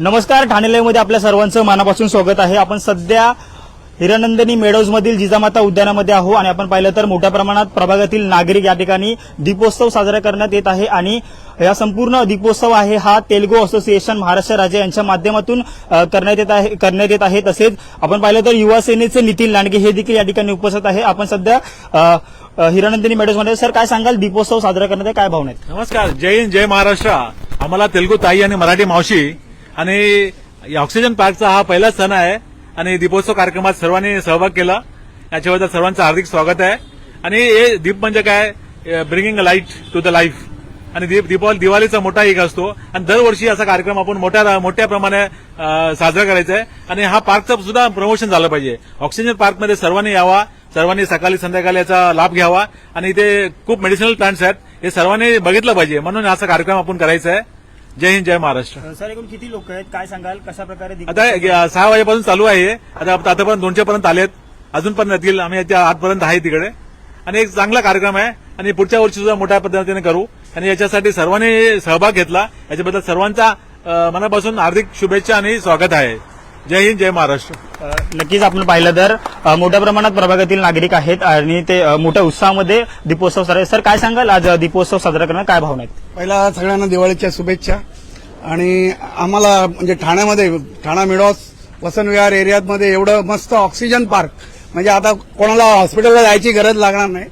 नमस्कार ठाणे लाईव्ह आपल्या सर्वांचं मनापासून स्वागत आहे. आपण सध्या हिरानंदिनी मेडोज मधील जिजामाता उद्यानामध्ये आहो आणि आपण पाहिलं तर मोठ्या प्रमाणात प्रभागातील नागरिक या ठिकाणी दीपोत्सव साजरा करण्यात येत आहे आणि या संपूर्ण दीपोत्सव आहे हा तेलगू असोसिएशन महाराष्ट्र राज्य यांच्या माध्यमातून करण्यात येत आहे करण्यात येत आहे. तसेच आपण पाहिलं तर युवा सेनेचे नितीन लांडगे हे देखील या ठिकाणी उपस्थित आहे. आपण सध्या हिरानंदिनी मेडोजमध्ये सर काय सांगाल? दीपोत्सव साजरा करण्यात काय भावना आहेत? नमस्कार. जय हिंद जय महाराष्ट्र. आम्हाला तेलगू ताई आणि मराठी मावशी आणि ऑक्सिजन पार्कचा हा पहिला सण आहे. आणि दीपोत्सव कार्यक्रमात सर्वांनी सहभाग केला. याच्याबद्दल सर्वांचं हार्दिक स्वागत आहे. आणि हे दीप म्हणजे काय? Bringing light to the life आणि दीप दीपावली दिवाळीचा मोठा एक असतो. आणि दरवर्षी असा कार्यक्रम आपण मोठ्या मोठ्या प्रमाणे साजरा करायचा आहे. आणि हा पार्कचं सुद्धा प्रमोशन झालं पाहिजे. ऑक्सिजन पार्कमध्ये सर्वांनी यावा. सर्वांनी सकाळी संध्याकाळी याचा लाभ घ्यावा. आणि इथे खूप मेडिसिनल प्लांट्स आहेत. हे सर्वांनी बघितलं पाहिजे. म्हणून असा कार्यक्रम आपण करायचा आहे. जय हिंद जय महाराष्ट्र. सर एकूण किती लोक आहेत? काय सांगाल? कशा प्रकारे आता सहा वाजेपासून चालू आहे. आता आतापर्यंत दोनशे पर्यंत आलेत. अजून पण येतील. आम्ही याच्या आजपर्यंत आहे तिकडे. आणि एक चांगला कार्यक्रम आहे. आणि पुढच्या वर्षी सुद्धा मोठ्या पद्धतीने करू. आणि याच्यासाठी सर्वांनी सहभाग घेतला. याच्याबद्दल सर्वांचा मनापासून हार्दिक शुभेच्छा आणि स्वागत आहे. जय हिंद जय महाराष्ट्र. नक्कीच आपण पाहिलं तर मोठ्या प्रमाणात प्रभागातील नागरिक आहेत आणि ते मोठ्या उत्साहामध्ये दीपोत्सव साजरा सर काय सांगाल? आज दीपोत्सव साजरा करण्यात काय भावना आहेत? पहिला सगळ्यांना दिवाळीच्या शुभेच्छा. आणि आम्हाला म्हणजे ठाण्यामध्ये ठाणा मिडॉस वसंत विहार एरियामध्ये एवढं मस्त ऑक्सिजन पार्क. म्हणजे आता कोणाला हॉस्पिटलला जायची गरज लागणार नाही.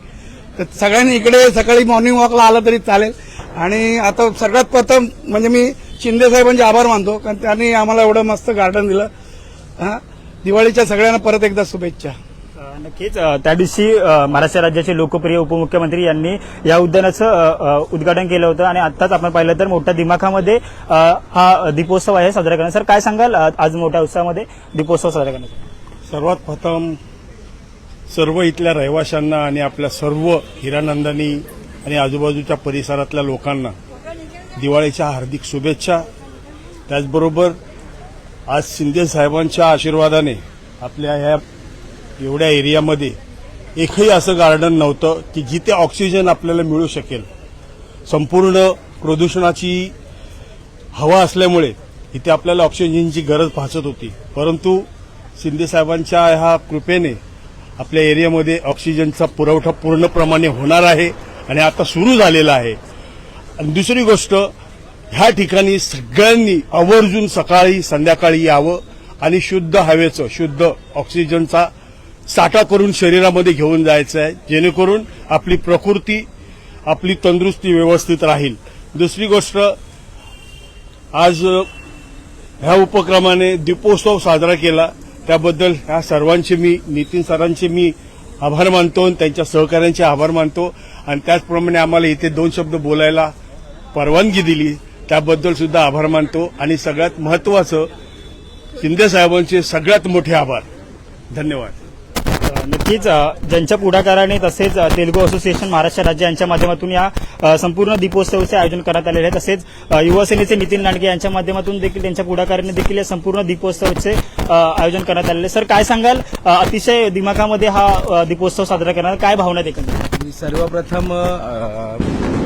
तर सगळ्यांनी इकडे सकाळी मॉर्निंग वॉकला आलं तरी चालेल. आणि आता सगळ्यात प्रथम म्हणजे मी शिंदे साहेबांचे आभार मानतो कारण त्यांनी आम्हाला एवढं मस्त गार्डन दिलं. हा? दिवाळीच्या सगळ्यांना परत एकदा शुभेच्छा. नक्कीच. त्या दिवशी महाराष्ट्र राज्याचे लोकप्रिय उपमुख्यमंत्री यांनी या उद्यानाचं उद्घाटन केलं होतं. आणि आताच आपण पाहिलं तर मोठ्या दिमाखामध्ये हा दीपोत्सव आहे साजरा करण्यात सर काय सांगाल? आज मोठ्या उत्साहामध्ये दीपोत्सव साजरा करण्यात सर्वात प्रथम सर्व इथल्या रहिवाशांना आणि आपल्या सर्व हिरानंदानी आणि आजूबाजूच्या परिसरातल्या लोकांना दिवाळीच्या हार्दिक शुभेच्छा. त्याचबरोबर आज शिंदे साहेबांच्या आशीर्वादाने आपल्या ह्या एवढ्या एरियामध्ये एकही असं गार्डन नव्हतं की जिथे ऑक्सिजन आपल्याला मिळू शकेल. संपूर्ण प्रदूषणाची हवा असल्यामुळे इथे आपल्याला ऑक्सिजनची गरज भासत होती. परंतु शिंदे साहेबांच्या ह्या कृपेने आपल्या एरियामध्ये ऑक्सिजनचा पुरवठा पूर्णप्रमाणे होणार आहे आणि आता सुरू झालेला आहे. आणि दुसरी गोष्ट ह्या ठिकाणी सगळ्यांनी आवर्जून सकाळी संध्याकाळी यावं आणि शुद्ध हवेचं शुद्ध ऑक्सिजनचा साठा करून शरीरामध्ये घेऊन जायचं आहे जेणेकरून आपली प्रकृती आपली तंदुरुस्ती व्यवस्थित राहील. दुसरी गोष्ट आज ह्या उपक्रमाने दीपोत्सव साजरा केला. त्याबद्दल ह्या सर्वांचे मी नितीन सरांचे मी आभार मानतो आणि त्यांच्या सहकाऱ्यांचे आभार मानतो. आणि त्याचप्रमाणे आम्हाला इथे दोन शब्द बोलायला परवानगी दिली त्याबद्दल सुद्धा आभार मानतो. आणि सगळ्यात महत्वाचं शिंदे साहेबांचे सगळ्यात मोठे आभार. धन्यवाद. नक्कीच ज्यांच्या पुढाकाराने तसेच तेलुगू असोसिएशन महाराष्ट्र राज्य यांच्या माध्यमातून या संपूर्ण दीपोत्सवाचे आयोजन करण्यात आलेले आहे. तसेच अ, युवा सेनेचे नितीन लांडगे यांच्या माध्यमातून देखील त्यांच्या पुढाकाराने देखील या संपूर्ण दीपोत्सवाचे आयोजन करण्यात आलेले आहे. सर काय सांगाल? अतिशय दिमाखामध्ये हा दीपोत्सव साजरा करणार. काय भावना मी सर्वप्रथम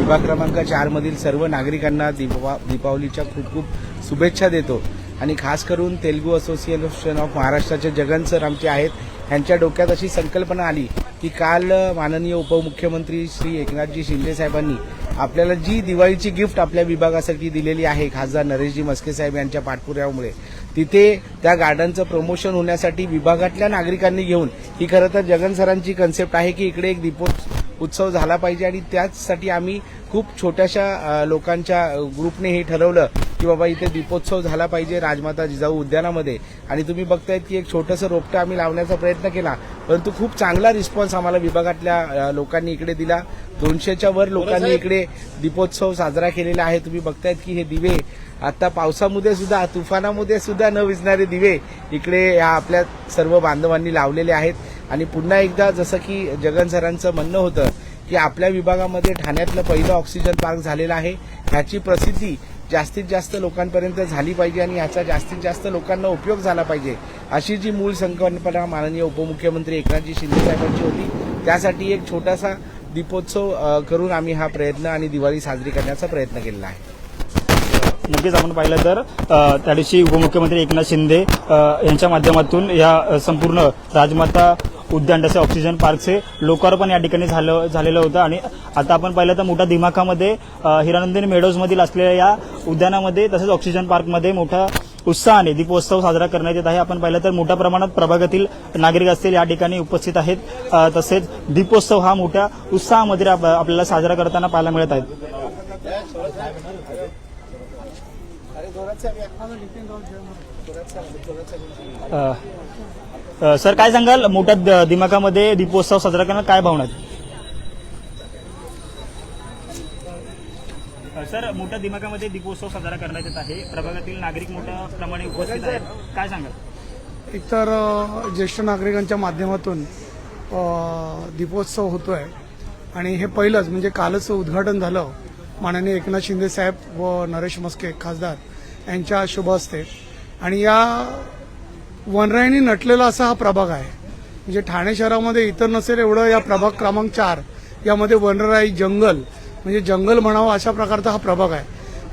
विभाग क्रमांक चारमधील सर्व नागरिकांना दीपा दीपावलीच्या खूप खूप शुभेच्छा देतो. आणि खास करून तेलुगू असोसिएशन ऑफ महाराष्ट्राचे जगन सर आमचे आहेत. यांच्या डोक्यात अशी संकल्पना आली की काल माननीय उपमुख्यमंत्री श्री एकनाथजी शिंदे साहेबांनी आपल्याला जी दिवाळीची गिफ्ट आपल्या विभागासाठी दिलेली आहे खासदार नरेशजी मस्के साहेब यांच्या पाठपुराव्यामुळे तिथे त्या गार्डनचं प्रमोशन होण्यासाठी विभागातल्या नागरिकांनी घेऊन ही खरं तर जगन सरांची कन्सेप्ट आहे की इकडे एक दीपोत्सव उत्सव झाला पाहिजे आणि त्याचसाठी आम्ही खूप छोट्याशा लोकांच्या ग्रुपने हे ठरवलं की बाबा इथे दीपोत्सव झाला पाहिजे राजमाता जिजाऊ उद्यानामध्ये. आणि तुम्ही बघतायत की एक छोटंसं रोपटं आम्ही लावण्याचा प्रयत्न केला परंतु खूप चांगला रिस्पॉन्स आम्हाला विभागातल्या लोकांनी इकडे दिला. दोनशेच्या वर लोकांनी इकडे दीपोत्सव साजरा केलेला आहे. तुम्ही बघतायत की हे दिवे आता पावसामध्ये सुद्धा तुफानामध्ये सुद्धा न विजणारे दिवे इकडे या आपल्या सर्व बांधवांनी लावलेले आहेत. आणि पुन्हा एकदा जसं की जगन सरांचं म्हणणं होतं की आपल्या विभागामध्ये ठाण्यातलं पहिलं ऑक्सिजन पार्क झालेलं आहे. ह्याची प्रसिद्धी जास्तीत जास्त लोकांपर्यंत झाली पाहिजे आणि याचा जास्तीत जास्त लोकांना उपयोग झाला पाहिजे अशी जी मूळ संकल्पना माननीय उपमुख्यमंत्री एकनाथजी शिंदे साहेबांची होती त्यासाठी एक छोटासा दीपोत्सव करून आम्ही हा प्रयत्न आणि दिवाळी साजरी करण्याचा प्रयत्न केलेला आहे. नक्कीच आपण पाहिलं तर त्या दिवशी उपमुख्यमंत्री एकनाथ शिंदे यांच्या माध्यमातून या संपूर्ण राजमाता उद्यान तसे ऑक्सिजन पार्कचे लोकार्पण या ठिकाणी झालं झालेलं होतं. आणि आता आपण पाहिलं तर मोठ्या दिमाखामध्ये हिरानंदिनी मेडोजमधील असलेल्या या उद्यानामध्ये तसेच ऑक्सिजन पार्कमध्ये मोठा उत्साहाने दीपोत्सव साजरा करण्यात येत आहे. आपण पाहिलं तर मोठ्या प्रमाणात प्रभागातील नागरिक असतील या ठिकाणी उपस्थित आहेत. तसेच दीपोत्सव हा मोठ्या उत्साहामध्ये आप- आपल्याला साजरा करताना पाहायला मिळत आहेत. सर काय सांगाल? मोठ्या द- दिमाखामध्ये दीपोत्सव साजरा करणं काय भावना सर मोठ्या दिमाखामध्ये दीपोत्सव साजरा करण्यात येत आहे. प्रभागातील नागरिक मोठ्या प्रमाणे उपस्थित आहेत. काय सांगाल? एकतर ज्येष्ठ नागरिकांच्या माध्यमातून दीपोत्सव होतोय. आणि हे पहिलंच म्हणजे कालच उद्घाटन झालं माननीय एकनाथ शिंदे साहेब व नरेश मस्के खासदार. यांच्या शुभ असते आणि या वनरायनी नटलेला असा हा प्रभाग आहे. म्हणजे ठाणे शहरामध्ये इतर नसेल एवढं या प्रभाग क्रमांक चार. यामध्ये वनराई जंगल म्हणजे जंगल म्हणावं अशा प्रकारचा हा प्रभाग आहे.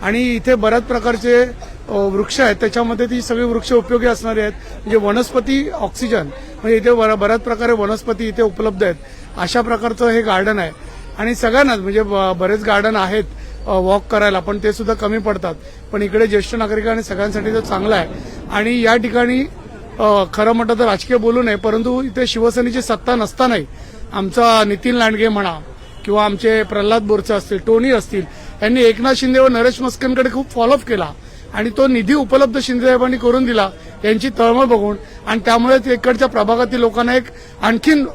आणि इथे बऱ्याच प्रकारचे वृक्ष आहेत. त्याच्यामध्ये ती सगळी वृक्ष उपयोगी असणारे आहेत. म्हणजे वनस्पती ऑक्सिजन म्हणजे इथे बऱ्याच प्रकारे वनस्पती इथे उपलब्ध आहेत. अशा प्रकारचं हे गार्डन आहे. आणि सगळ्यांनाच म्हणजे ब- बरेच गार्डन आहेत. वॉक करायला पण ते सुद्धा कमी पडतात. पण इकडे ज्येष्ठ नागरिकांनी सगळ्यांसाठी तर चांगला आहे. आणि या ठिकाणी खरं म्हटलं तर राजकीय बोलू नये परंतु इथे शिवसेनेची सत्ता नसतानाही आमचा नितीन लांडगे म्हणा किंवा आमचे प्रल्हाद बोरचे असतील टोनी असतील यांनी एकनाथ शिंदे व नरेश मस्केंकडे खूप फॉलोअप केला. आणि तो निधी उपलब्ध शिंदेसाहेबांनी करून दिला यांची तळमळ बघून. आणि त्यामुळे इकडच्या प्रभागातील लोकांना एक आणखीन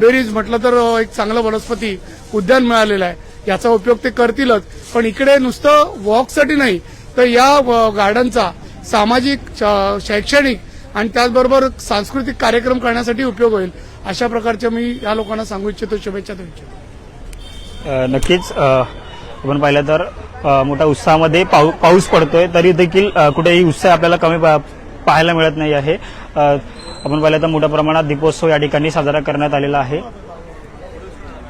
बेरीज म्हटलं तर एक चांगलं वनस्पती उद्यान मिळालेलं आहे. याचा उपयोग ते करतीलच. पण इकडे नुसतं वॉकसाठी नाही तर या गार्डनचा सामाजिक श- शैक्षणिक आणि त्याचबरोबर सांस्कृतिक कार्यक्रम करण्यासाठी उपयोग होईल अशा प्रकारच्या मी या लोकांना सांगू इच्छितो शुभेच्छा देऊ इच्छितो. नक्कीच आपण पाहिलं तर मोठ्या उत्साहामध्ये पाऊ- पाऊस पडतोय तरी देखील कुठेही उत्साह आपल्याला कमी पा- पाहायला मिळत नाही आहे. आपण पाहिलं तर मोठ्या प्रमाणात दीपोत्सव या ठिकाणी साजरा करण्यात आलेला आहे.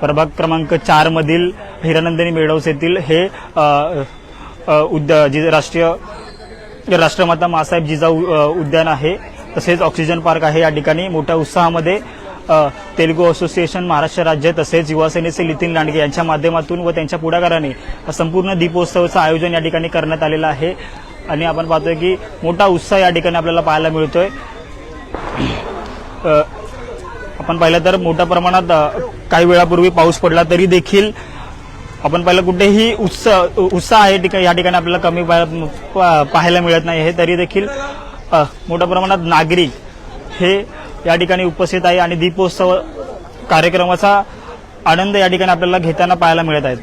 प्रभाग क्रमांक चार मधील हिरानंदिनी मेडोस येथील हे उद्या राष्ट्रीय राष्ट्रमाता मासाहेब जिजाऊ उद्यान आहे. तसेच ऑक्सिजन पार्क आहे या ठिकाणी. मोठ्या उत्साहामध्ये तेलुगू असोसिएशन महाराष्ट्र राज्य तसेच युवासेनेचे नितीन लांडगे यांच्या माध्यमातून व त्यांच्या पुढाकाराने संपूर्ण दीपोत्सवाचं आयोजन या ठिकाणी करण्यात आलेलं आहे. आणि आपण पाहतोय की मोठा उत्साह या ठिकाणी आपल्याला पाहायला मिळतोय. आपण पाहिलं तर मोठ्या प्रमाणात काही वेळापूर्वी पाऊस पडला तरी देखील आपण पाहिलं कुठेही उत्साह उत्साह आहे ठिकाणी या ठिकाणी आपल्याला कमी पाहायला मिळत नाही. हे तरी देखील मोठ्या प्रमाणात नागरिक हे या ठिकाणी उपस्थित आहे आणि दीपोत्सव कार्यक्रमाचा आनंद या ठिकाणी आपल्याला घेताना पाहायला मिळत आहेत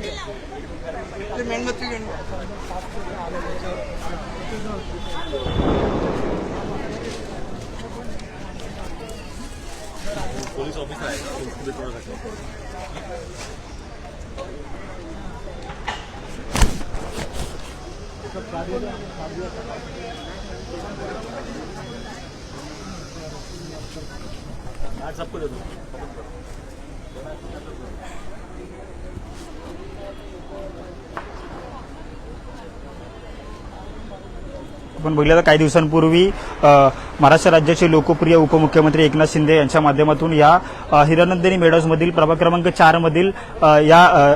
거기서 미사일 군대 돌아가죠. आपण बघितलं तर काही दिवसांपूर्वी महाराष्ट्र राज्याचे लोकप्रिय उपमुख्यमंत्री एकनाथ शिंदे यांच्या माध्यमातून या हिरानंदिनी मेडोजमधील प्रभाग क्रमांक चारमधील या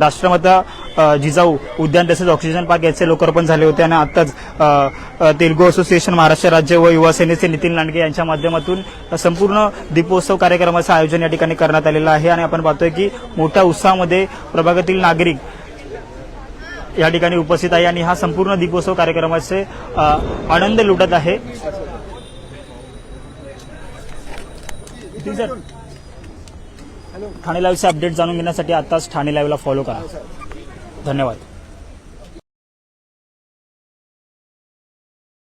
राष्ट्रमाता जिजाऊ उद्यान तसेच ऑक्सिजन पार्क याचे लोकार्पण झाले होते. आणि आताच तेलगू तेलुगू असोसिएशन महाराष्ट्र राज्य व युवा सेनेचे नितीन लांडगे यांच्या माध्यमातून संपूर्ण दीपोत्सव कार्यक्रमाचं आयोजन या ठिकाणी करण्यात आलेलं आहे. आणि आपण पाहतोय की मोठ्या उत्साहामध्ये प्रभागातील नागरिक या ठिकाणी उपस्थित आहे आणि हा संपूर्ण दीपोत्सव कार्यक्रमाचे आनंद लुटत आहे. ठाणे लाईव्हचे अपडेट जाणून घेण्यासाठी आताच ठाणे लाईव्हला फॉलो करा. धन्यवाद.